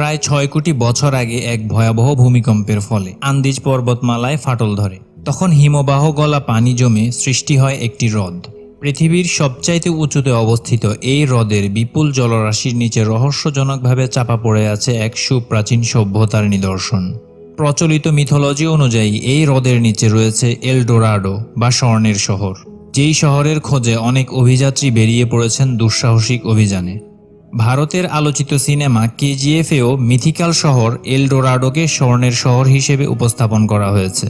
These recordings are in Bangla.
প্রায় ছয় কোটি বছর আগে এক ভয়াবহ ভূমিকম্পের ফলে আন্দিজ পর্বতমালায় ফাটল ধরে। তখন হিমবাহ গলা পানি জমে সৃষ্টি হয় একটি হ্রদ। পৃথিবীর সবচাইতে উঁচুতে অবস্থিত এই হ্রদের বিপুল জলরাশির নিচে রহস্যজনকভাবে চাপা পড়ে আছে এক সুপ্রাচীন সভ্যতার নিদর্শন। প্রচলিত মিথোলজি অনুযায়ী এই হ্রদের নিচে রয়েছে এলডোরাডো বা স্বর্ণের শহর। যেই শহরের খোঁজে অনেক অভিযাত্রী বেরিয়ে পড়েছেন দুঃসাহসিক অভিযানে। ভারতের আলোচিত সিনেমা কেজিএফেও মিথিক্যাল শহর এলডোরাডোকে স্বর্ণের শহর হিসেবে উপস্থাপন করা হয়েছে।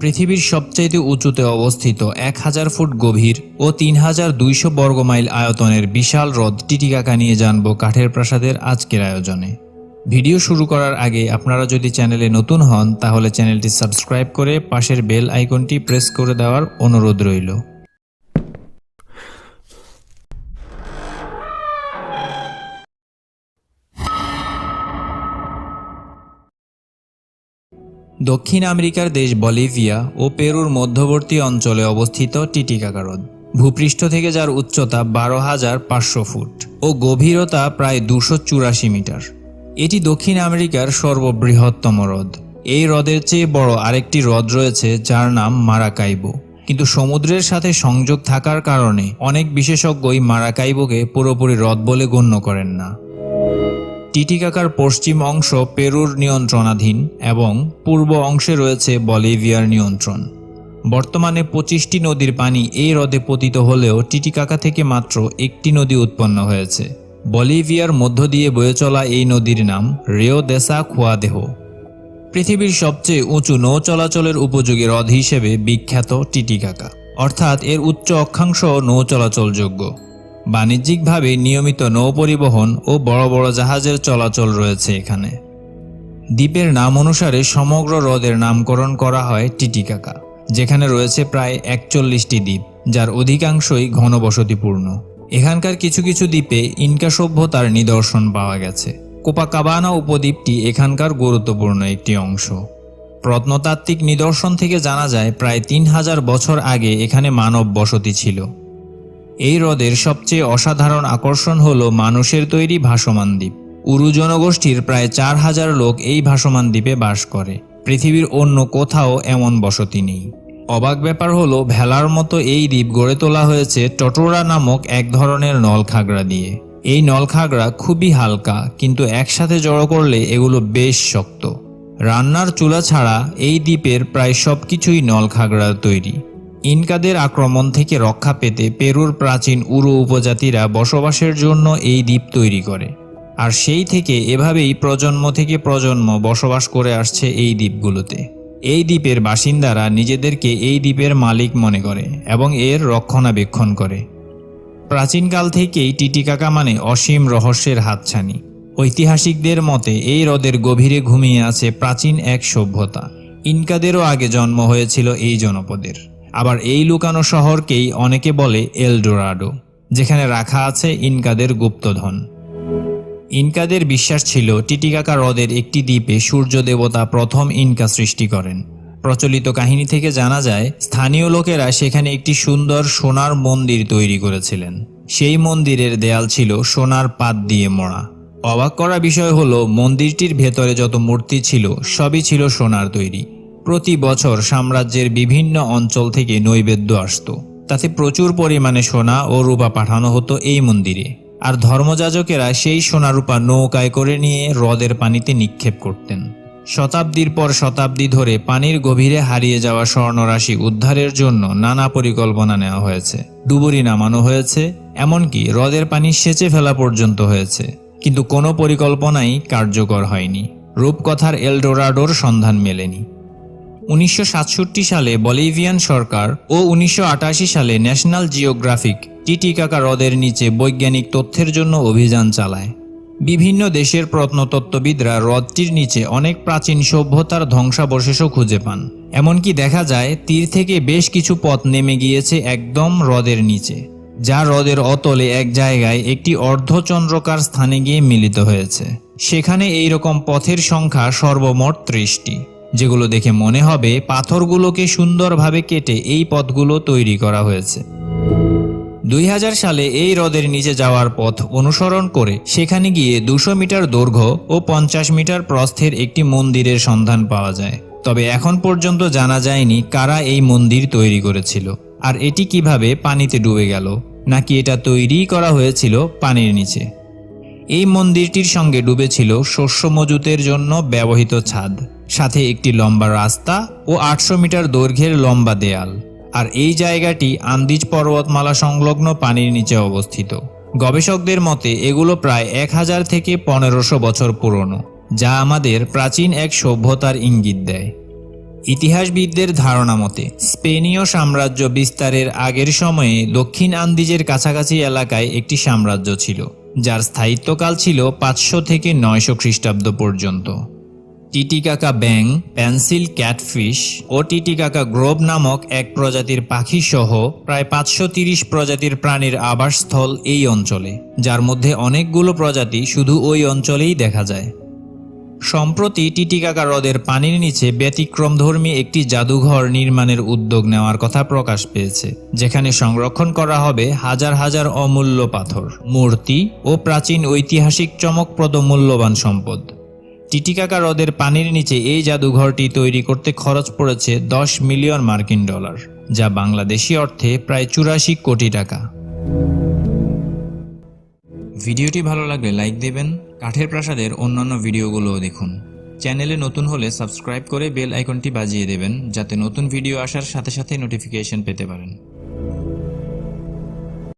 পৃথিবীর সবচাইতে উঁচুতে অবস্থিত এক হাজার ফুট গভীর ও তিন হাজার দুইশো বর্গমাইল আয়তনের বিশাল হ্রদ টিটিকাকা নিয়ে জানব কাঠের প্রাসাদের আজকের আয়োজনে। ভিডিও শুরু করার আগে আপনারা যদি চ্যানেলে নতুন হন, তাহলে চ্যানেলটি সাবস্ক্রাইব করে পাশের বেল আইকনটি প্রেস করে দেওয়ার অনুরোধ রইল। দক্ষিণ আমেরিকার দেশ বলিভিয়া ও পেরুর মধ্যবর্তী অঞ্চলে অবস্থিত টিটিকাকা হ্রদ ভূপৃষ্ঠ থেকে যার উচ্চতা বারো হাজার পাঁচশো ফুট ও গভীরতা প্রায় দুশো চুরাশি মিটার। এটি দক্ষিণ আমেরিকার সর্ববৃহত্তম হ্রদ। এই হ্রদের চেয়ে বড় আরেকটি হ্রদ রয়েছে যার নাম মারাকাইবো। কিন্তু সমুদ্রের সাথে সংযোগ থাকার কারণে অনেক বিশেষজ্ঞই মারাকাইবোকে পুরোপুরি হ্রদ বলে গণ্য করেন না। টিটিকাকার পশ্চিম অংশ পেরুর নিয়ন্ত্রণাধীন এবং পূর্ব অংশে রয়েছে বলিভিয়ার নিয়ন্ত্রণ। বর্তমানে পঁচিশটি নদীর পানি এই হ্রদে পতিত হলেও টিটিকাকা থেকে মাত্র একটি নদী উৎপন্ন হয়েছে। বলিভিয়ার মধ্য দিয়ে বয়ে চলা এই নদীর নাম রেও দেসা খুয়াদেহ পৃথিবীর সবচেয়ে উঁচু নৌ চলাচলের উপযোগী হ্রদ হিসেবে বিখ্যাত টিটিকাকা। অর্থাৎ এর উচ্চ অক্ষাংশ নৌ চলাচলযোগ্য। বাণিজ্যিকভাবে নিয়মিত নৌ পরিবহন ও বড় বড় জাহাজের চলাচল রয়েছে এখানে। দ্বীপের নাম অনুসারে সমগ্র হ্রদের নামকরণ করা হয় টিটিকাকা, যেখানে রয়েছে প্রায় একচল্লিশটি দ্বীপ, যার অধিকাংশই ঘনবসতিপূর্ণ। এখানকার কিছু কিছু দ্বীপে ইনকা সভ্যতার নিদর্শন পাওয়া গেছে। কোপাকাবানা উপদ্বীপটি এখানকার গুরুত্বপূর্ণ একটি অংশ। প্রত্নতাত্ত্বিক নিদর্শন থেকে জানা যায়, প্রায় তিন হাজার বছর আগে এখানে মানব বসতি ছিল। এই হ্রদের সবচেয়ে অসাধারণ আকর্ষণ হল মানুষের তৈরি ভাসমান দ্বীপ। উরু জনগোষ্ঠীর প্রায় চার হাজার লোক এই ভাসমান দ্বীপে বাস করে। পৃথিবীর অন্য কোথাও এমন বসতি নেই। অবাক ব্যাপার হলো, ভেলার মতো এই দ্বীপ গড়ে তোলা হয়েছে টটোরা নামক এক ধরনের নলখাগড়া দিয়ে। এই নলখাগড়া খুবই হালকা, কিন্তু একসাথে জড়ো করলে এগুলো বেশ শক্ত। রান্নার চুলা ছাড়া এই দ্বীপের প্রায় সব সবকিছুই নলখাগড়ার তৈরি। ইনকাদের আক্রমণ থেকে রক্ষা পেতে পেরুর প্রাচীন উরু উপজাতিরা বসবাসের জন্য এই দ্বীপ তৈরি করে। আর সেই থেকে এভাবেই প্রজন্ম থেকে প্রজন্ম বসবাস করে আসছে এই দ্বীপগুলোতে। এই দ্বীপের বাসিন্দারা নিজেদেরকে এই দ্বীপের মালিক মনে করে এবং এর রক্ষণাবেক্ষণ করে। প্রাচীনকাল থেকেই টিটিকাকা মানে অসীম রহস্যের হাতছানি। ঐতিহাসিকদের মতে এই হ্রদের গভীরে ঘুমিয়ে আছে প্রাচীন এক সভ্যতা। ইনকাদেরও আগে জন্ম হয়েছিল এই জনপদের। আবার এই লুকানো শহরকেই অনেকে বলে এলডোরাডো, যেখানে রাখা আছে ইনকাদের গুপ্তধন। ইনকাদের বিশ্বাস ছিল টিটিকাকা হ্রদের একটি দ্বীপে সূর্য দেবতা প্রথম ইনকা সৃষ্টি করেন। প্রচলিত কাহিনী থেকে জানা যায়, স্থানীয় লোকেরা সেখানে একটি সুন্দর সোনার মন্দির তৈরি করেছিলেন। সেই মন্দিরের দেয়াল ছিল সোনার পাত দিয়ে মোড়া। অবাক করা বিষয় হলো, মন্দিরটির ভেতরে যত মূর্তি ছিল, সবই ছিল সোনার তৈরি। প্রতি বছর সাম্রাজ্যের বিভিন্ন অঞ্চল থেকে নৈবেদ্য আসত। তাতে প্রচুর পরিমাণে সোনা ও রূপা পাঠানো হতো এই মন্দিরে। আর ধর্মযাজকেরা সেই সোনারূপা নৌকায় করে নিয়ে হ্রদের পানিতে নিক্ষেপ করতেন। শতাব্দীর পর শতাব্দী ধরে পানির গভীরে হারিয়ে যাওয়া স্বর্ণরাশি উদ্ধারের জন্য নানা পরিকল্পনা নেওয়া হয়েছে। ডুবুরি নামানো হয়েছে, এমনকি হ্রদের পানি সেচে ফেলা পর্যন্ত হয়েছে। কিন্তু কোনো পরিকল্পনাই কার্যকর হয়নি। রূপকথার এলডোরাডোর সন্ধান মেলেনি। উনিশশো সাতষট্টি সালে বলিভিয়ান সরকার ও উনিশশো আটাশি সালে ন্যাশনাল জিওগ্রাফিক টিটিকাকা হ্রদের নিচে বৈজ্ঞানিক তথ্যের জন্য অভিযান চালায়। বিভিন্ন দেশের প্রত্নতত্ত্ববিদরা হ্রদটির নিচে অনেক প্রাচীন সভ্যতার ধ্বংসাবশেষও খুঁজে পান। এমনকি দেখা যায়, তীর থেকে বেশ কিছু পথ নেমে গিয়েছে একদম হ্রদের নিচে, যা হ্রদের অতলে এক জায়গায় একটি অর্ধচন্দ্রকার স্থানে গিয়ে মিলিত হয়েছে। সেখানে এই রকম পথের সংখ্যা সর্বমোট ত্রিশটি। যেগুলো দেখে মনে হবে পাথরগুলোকে সুন্দরভাবে কেটে এই পথগুলো তৈরি করা হয়েছে। দুই হাজার সালে এই হ্রদের নিচে যাওয়ার পথ অনুসরণ করে সেখানে গিয়ে দুশো মিটার দৈর্ঘ্য ও পঞ্চাশ মিটার প্রস্থের একটি মন্দিরের সন্ধান পাওয়া যায়। তবে এখন পর্যন্ত জানা যায়নি কারা এই মন্দির তৈরি করেছিল। আর এটি কীভাবে পানিতে ডুবে গেল, নাকি এটা তৈরি করা হয়েছিল পানির নিচে। এই মন্দিরটির সঙ্গে ডুবেছিল শস্য মজুতের জন্য ব্যবহৃত ছাদ। সাথে একটি লম্বা রাস্তা ও আটশো মিটার দৈর্ঘ্যের লম্বা দেয়াল। আর এই জায়গাটি আন্দিজ পর্বতমালা সংলগ্ন পানির নিচে অবস্থিত। গবেষকদের মতে এগুলো প্রায় এক হাজার থেকে পনেরোশো বছর পুরনো, যা আমাদের প্রাচীন এক সভ্যতার ইঙ্গিত দেয়। ইতিহাসবিদদের ধারণা মতে, স্পেনীয় সাম্রাজ্য বিস্তারের আগের সময়ে দক্ষিণ আন্দিজের কাছাকাছি এলাকায় একটি সাম্রাজ্য ছিল, যার স্থায়িত্বকাল ছিল পাঁচশো থেকে নয়শো খ্রিস্টাব্দ পর্যন্ত। টিটিকাকা ব্যাং পেন্সিল ক্যাটফিশ ও টিটিকাকা গ্রোভ নামক এক প্রজাতির পাখি সহ প্রায় পাঁচশো প্রজাতির প্রাণীর আবাসস্থল এই অঞ্চলে, যার মধ্যে অনেকগুলো প্রজাতি শুধু ওই অঞ্চলেই দেখা যায়। সম্প্রতি টিটিকাকা হ্রদের পানির নিচে ব্যতিক্রমধর্মী একটি জাদুঘর নির্মাণের উদ্যোগ নেওয়ার কথা প্রকাশ পেয়েছে, যেখানে সংরক্ষণ করা হবে হাজার হাজার অমূল্য পাথর, মূর্তি ও প্রাচীন ঐতিহাসিক চমকপ্রদ মূল্যবান সম্পদ। টিটিকাকা হ্রদের পানির নিচে এই জাদুঘরটি তৈরি করতে খরচ পড়েছে দশ মিলিয়ন মার্কিন ডলার, যা বাংলাদেশি অর্থে প্রায় চুরাশি কোটি টাকা। ভিডিওটি ভালো লাগলে লাইক দেবেন, কাঠের প্রাসাদের অন্যান্য ভিডিওগুলোও দেখুন। চ্যানেলে নতুন হলে সাবস্ক্রাইব করে বেল আইকনটি বাজিয়ে দেবেন, যাতে নতুন ভিডিও আসার সাথে সাথে নোটিফিকেশন পেতে পারেন।